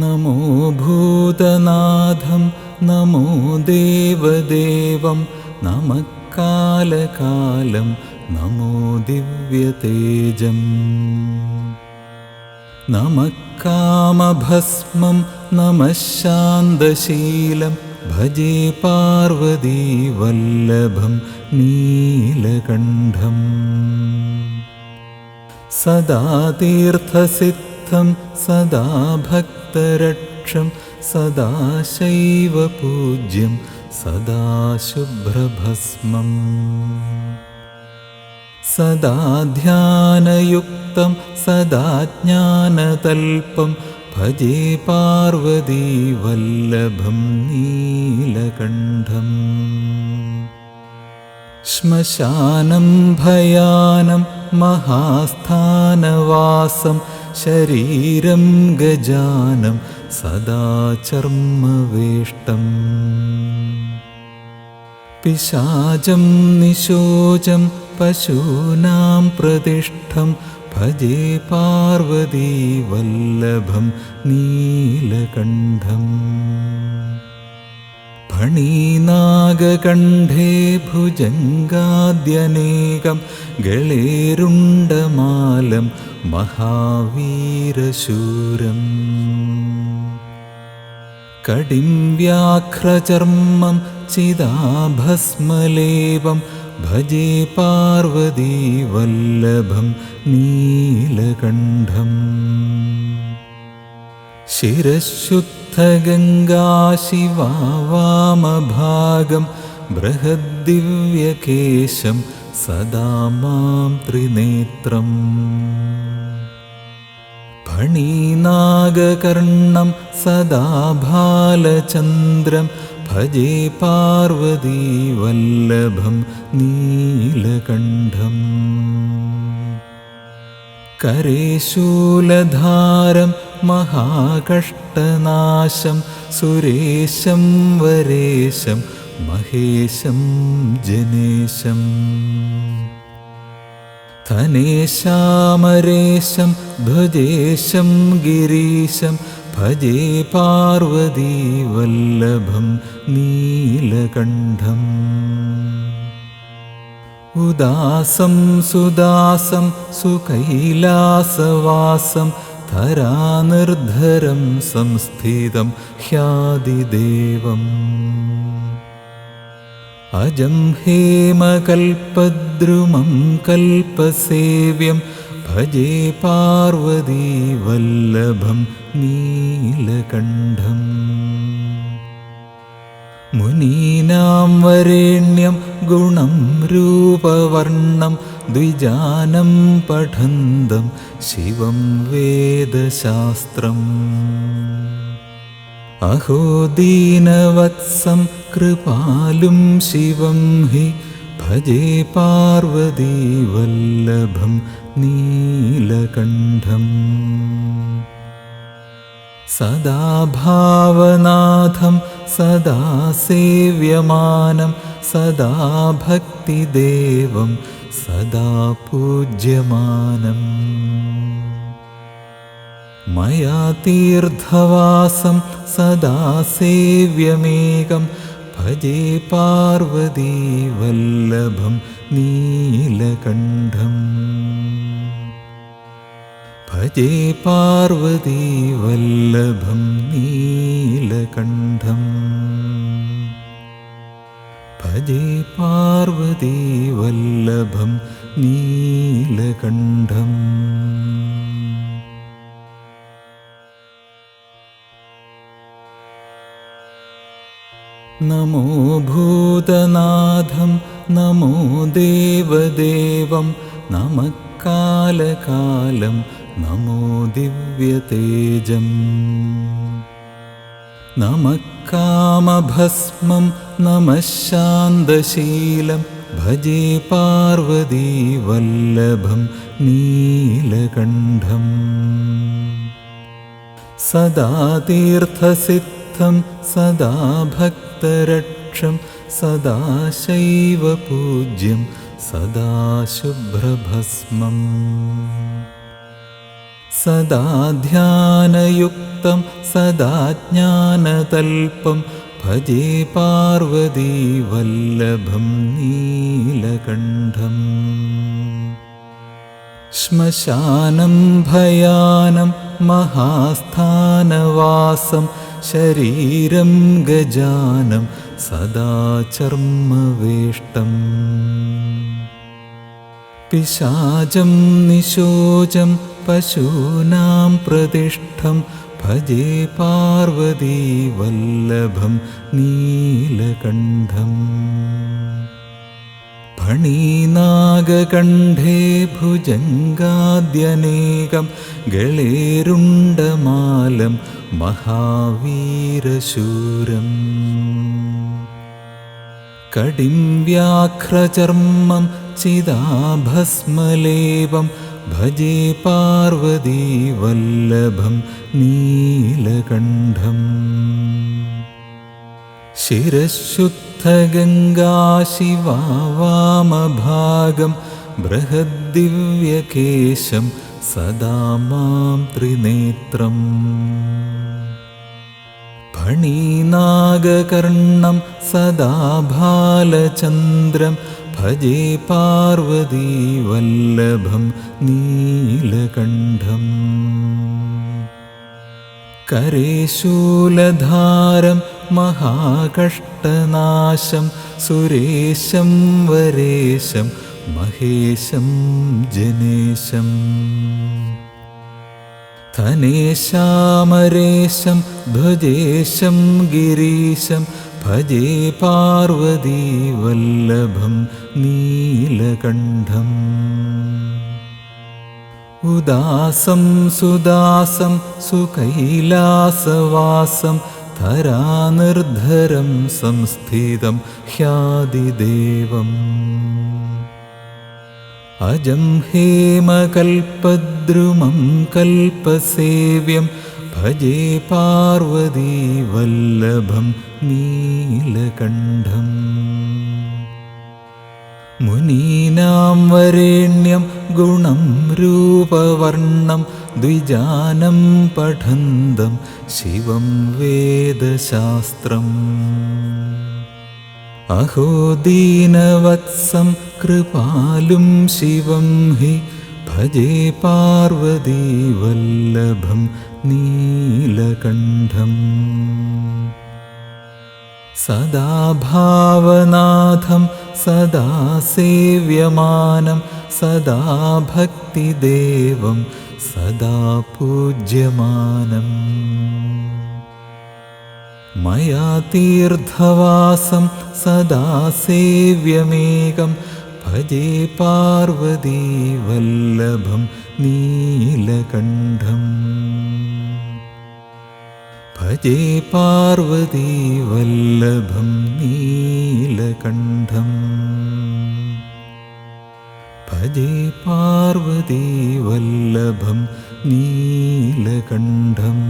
नमो भूतनाथं नमो देवदेवं नमः कालकालं नमो दिव्यतेजम् नमः कामभस्मं नमः शान्तशीलं भजे पार्वतीवल्लभं नीलकण्ठम् सदा तीर्थसिद्धं सदा भक्तरक्षं सदा शैवपूज्यं सदा शुभ्रभस्मम्। सदा ध्यानयुक्तं सदा ज्ञानतल्पं भजे पार्वतीवल्लभं नीलकण्ठम्। श्मशानं भयानं महास्थानवासं शरीरं गजानं सदा चर्मवेष्टम् पिशाचं निशोचं पशूनां प्रतिष्ठं भजे पार्वतीवल्लभं नीलकण्ठम् ഫണീനാഗകണ്ഠേ ഭുജംഗാദ്യനേകം ഗളേരുണ്ടമാലം മഹാവീരശൂരം. കടിം വ്യാഘ്രചർമ്മം ചിതാഭസ്മലേവം ഭജേ പാർവതീവല്ലഭം നീലകണ്ഠം. शिरःशुद्धगङ्गा वामभागं बृहद्दिव्यकेशं सदा मां त्रिनेत्रम्। फणीनागकर्णं सदा भालचन्द्रं भजे पार्वतीवल्लभं नीलकण्ठम्। करे शूलधारं महाकष्टनाशं सुरेशं वरेशं महेशं जनेशम् धनेशामरेशं भुजेशं गिरीशं भजे पार्वतीवल्लभं नीलकण्ठम् उदासं सुदासं सुकैलासवासं धरानिर्धरं संस्थितं ह्यादिदेवम् अजं हेमकल्पद्रुमं कल्पसेव्यं भजे पार्वतीवल्लभं नीलकण्ठम् मुनीनां वरेण्यं गुणं रूपवर्णं द्विजानं पठन्तं शिवं वेदशास्त्रम्। अहो दीनवत्सं कृपालुं शिवं हि भजे पार्वतीवल्लभं नीलकण्ठम्। सदा भावनाथं सदा सेव्यमानं सदा भक्तिदेवं सदा पूज्यमानम् मया तीर्थवासं सदा सेव्यमेकं भजे पार्वतीवल्लभं नीलकण्ठम्। भजे पार्वतीवल्लभं नीलकण्ठम् ഭജേ പാർവതീ വല്ലഭം നീലകണ്ഠം. നമോ ഭൂതനാഥം നമോ ദേവദേവം നമക്കാലകാലം നമോ ദിവ്യതേജം. നമക്കാമഭസ്മം कामभस्मं नमः शान्तशीलं भजे पार्वतीवल्लभं नीलकण्ठम्। सदा तीर्थसिद्धं सदा भक्तरक्षं सदा शैवपूज्यं सदा शुभ्रभस्मम्। सदा ध्यानयुक्तं सदा ज्ञानतल्पं भजे पार्वतीवल्लभं नीलकण्ठम्। श्मशानं भयानं महास्थानवासं शरीरं गजानं सदा चर्मवेष्टम्। पिशाचं निशोचं पशूनां ഭജേ പാർവതി വല്ലഭം നീലകണ്ഠം. ഫണീനാഗകണ്ഠേ ഭുജങ്കാദ്യനേകം ഗളേരുണ്ടമാലം മഹാവീരശൂരം. കടിം വ്യാഘ്രചർമ്മം भजे पार्वतीवल्लभं नीलकण्ठम्। शिरःशुद्धगङ्गा शिवा वामभागं बृहद्दिव्यकेशं सदा मां त्रिनेत्रम्। फणीनागकर्णं सदा भालचन्द्रं भजे पार्वतीवल्लभं नीलकण्ठम् करे शूलधारं महाकष्टनाशं सुरेशं वरेशं महेशं जनेशम् धनेशामरेशं भुजेशं गिरीशं भजे पार्वतीवल्लभं नीलकण्ठम्। उदासं सुदासं सुकैलासवासं धरानिर्धरं संस्थितं ह्यादिदेवम्। अजं हेमकल्पद्रुमं कल्पसेव्यं भजे पार्वतीवल्लभं नीलकण्ठम् मुनीनां वरेण्यं गुणं रूपवर्णं द्विजानं पठन्तं शिवं वेदशास्त्रम् अहो दीनवत्सं कृपालुं शिवं हि भजे पार्वतीवल्लभं नीलकण्ठम्। सदा भावनाथं सदा सेव्यमानं सदा भक्तिदेवं सदा पूज्यमानम् मया तीर्थवासं सदा सेव्यमेकं भजे पार्वतीवल्लभं नीलकण्ठम् भजे पार्वतीवल्लभं नीलकण्ठम् भजे पार्वतीवल्लभं नीलकण्ठम्